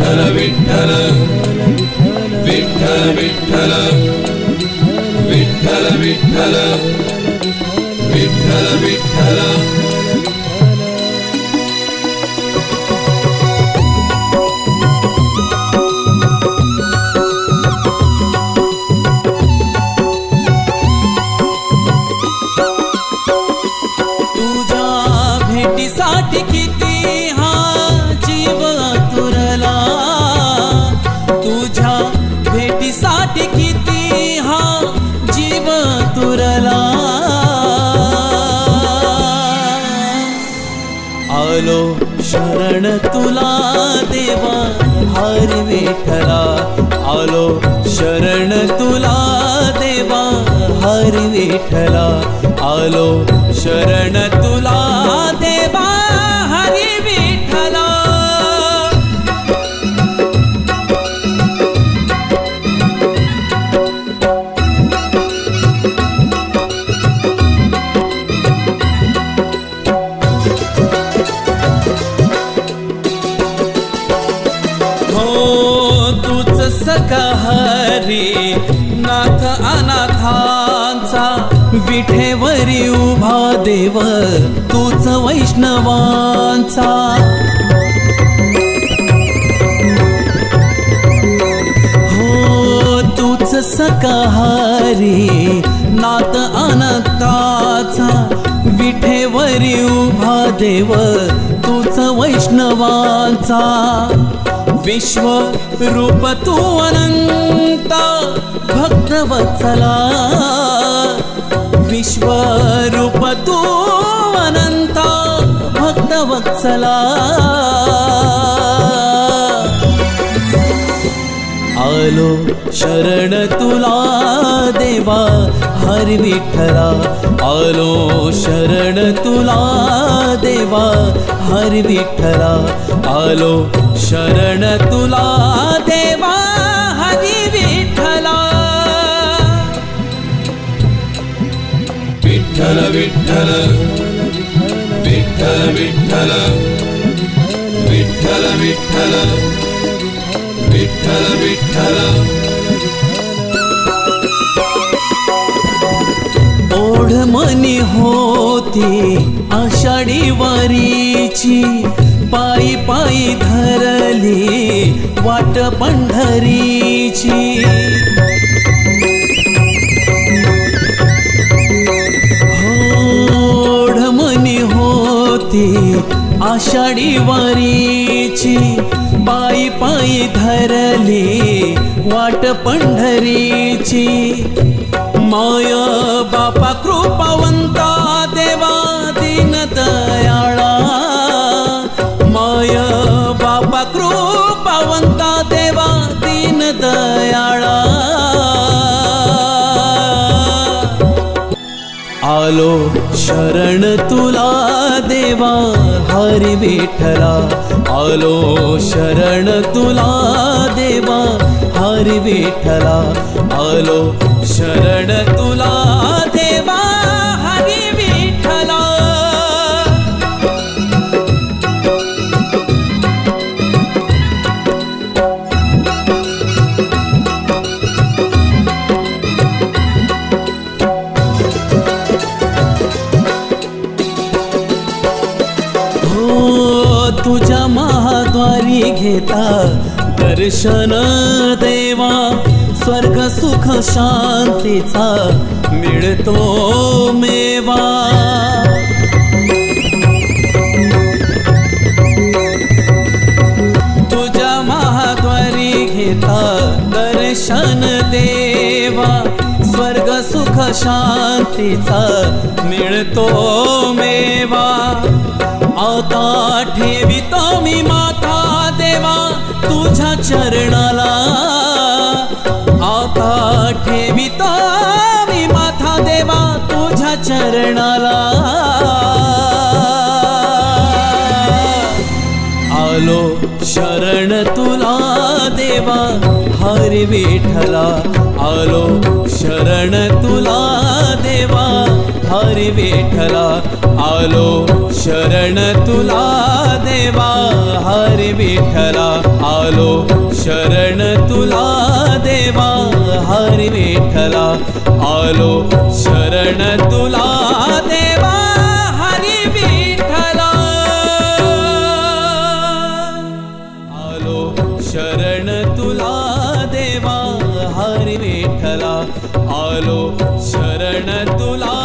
विठ्ठल विठ्ठल विठ्ठल विठ्ठल विठ्ठल विठ्ठल विठ्ठल विठ्ठल। भेटीसाठी किती हा? जीव तुरला. आलो शरण तुला देवा हर विठला हरी नाथ अनाथांचा विठेवरी उभा देव तूच वैष्णवांचा. हो तूच सकाहारी नाथ अनाथाचा विठेवरी उभा देव तूच वैष्णवांचा. विश्व रूप तू अनंता भक्तवत्सला विश्वरूप तू अनंता भक्तवत्सला आलो शरण तुला देवा हरी विठ्ठला. आलो शरण तुला देवा हरी विठ्ठला. आलो शरण तुला देवा विठ्ठल विठ्ठल विठ्ठल विठ्ठल विठ्ठल विठ्ठल विठ्ठल विठ्ठल. ओढ होती आषाढी वारीची पायी पायी धरली वाट पंढरीची. आषाढी वारीची पायी पायी धरली वाट पंढरीची. माय बापा कृपावंत आलो शरण तुला देवा हरी विठला आलो शरण तुला देवा हरी विठला आलो शरण तुला घेता दर्शन देवा स्वर्ग सुख शांतीचा मिळतो मेवा. तुझ्या महाद्वारी घेता दर्शन देवा स्वर्ग सुख शांतीचा मिळतो मेवा. आता ठेवितो मी माथा देवा तुझ्या चरणाला. आता ठेविता मी माथा देवा तुझ्या चरणाला. आलो शरण तुला देवा हरी विठला आलो शरण तुला देवा हरी विठला आलो शरण तुला देवा हरी विठ्ठला आलो शरण तुला देवा हरी विठ्ठला आलो शरण तुला देवा हरी विठ्ठला. आलो शरण तुला देवा हरी विठ्ठला आलो शरण तुला